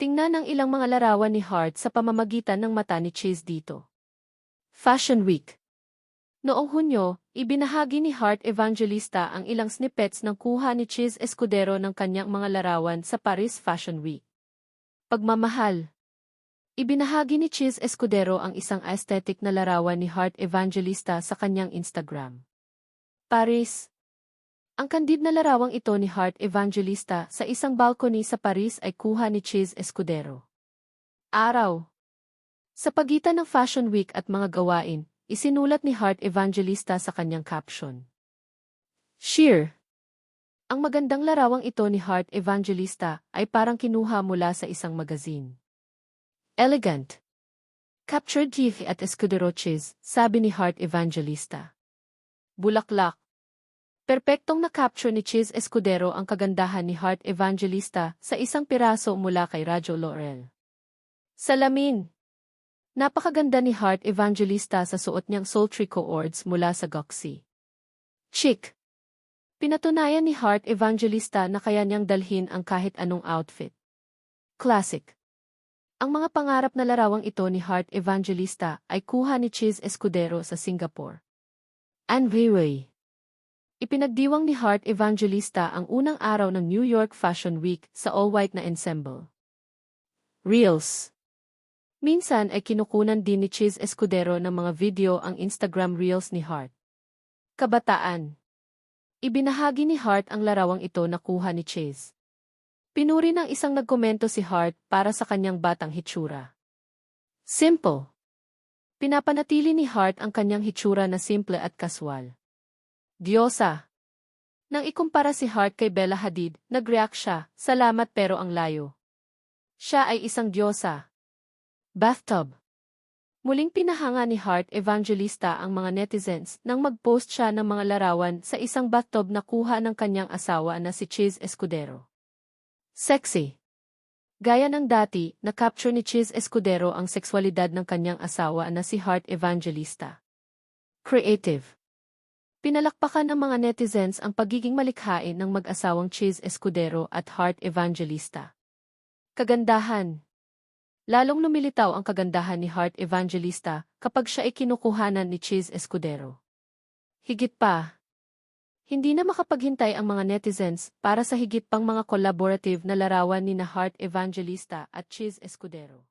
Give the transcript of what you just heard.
Tingnan ang ilang mga larawan ni Hart sa pamamagitan ng mata ni Chase dito. Fashion Week Noong Hunyo, ibinahagi ni Hart Evangelista ang ilang snippets ng kuha ni Chase Escudero ng kanyang mga larawan sa Paris Fashion Week. Pagmamahal Ibinahagi ni Chase Escudero ang isang aesthetic na larawan ni Hart Evangelista sa kanyang Instagram. Paris Ang kandid na larawang ito ni Hart Evangelista sa isang balcony sa Paris ay kuha ni Chase Escudero. Araw Sa pagitan ng Fashion Week at mga gawain, isinulat ni Hart Evangelista sa kanyang caption. Sheer Ang magandang larawang ito ni Hart Evangelista ay parang kinuha mula sa isang magazine. Elegant. Captured Keith at Escuderoches, sabi ni Hart Evangelista. Bulaklak. Perpektong na-capture ni Chiz Escudero ang kagandahan ni Hart Evangelista sa isang piraso mula kay Radyo Laurel. Salamin. Napakaganda ni Hart Evangelista sa suot niyang sultry cords mula sa Goxie. Chic. Pinatunayan ni Hart Evangelista na kaya niyang dalhin ang kahit anong outfit. Classic. Ang mga pangarap na larawang ito ni Hart Evangelista ay kuha ni Chiz Escudero sa Singapore. Anne Weiwei Ipinagdiwang ni Hart Evangelista ang unang araw ng New York Fashion Week sa all-white na ensemble. Reels Minsan ay kinukunan din ni Chiz Escudero ng mga video ang Instagram Reels ni Hart. Kabataan Ibinahagi ni Hart ang larawang ito na kuha ni Chiz. Pinuri ng isang nagkomento si Hart para sa kanyang batang hitsura. Simple. Pinapanatili ni Hart ang kanyang hitsura na simple at kaswal. Diyosa. Nang ikumpara si Hart kay Bella Hadid, nag-react siya, salamat pero ang layo. Siya ay isang diyosa. Bathtub. Muling pinahanga ni Hart Evangelista ang mga netizens nang mag-post siya ng mga larawan sa isang bathtub na kuha ng kanyang asawa na si Chiz Escudero. Sexy. Gaya ng dati, na-capture ni Chiz Escudero ang sexualidad ng kanyang asawa na si Hart Evangelista. Creative. Pinalakpakan ng mga netizens ang pagiging malikhain ng mag-asawang Chiz Escudero at Hart Evangelista. Kagandahan. Lalong lumilitaw ang kagandahan ni Hart Evangelista kapag siya ay kinukuhanan ni Chiz Escudero. Higit pa, hindi na makapaghintay ang mga netizens para sa higit pang mga collaborative na larawan ni na Heart Evangelista at Chiz Escudero.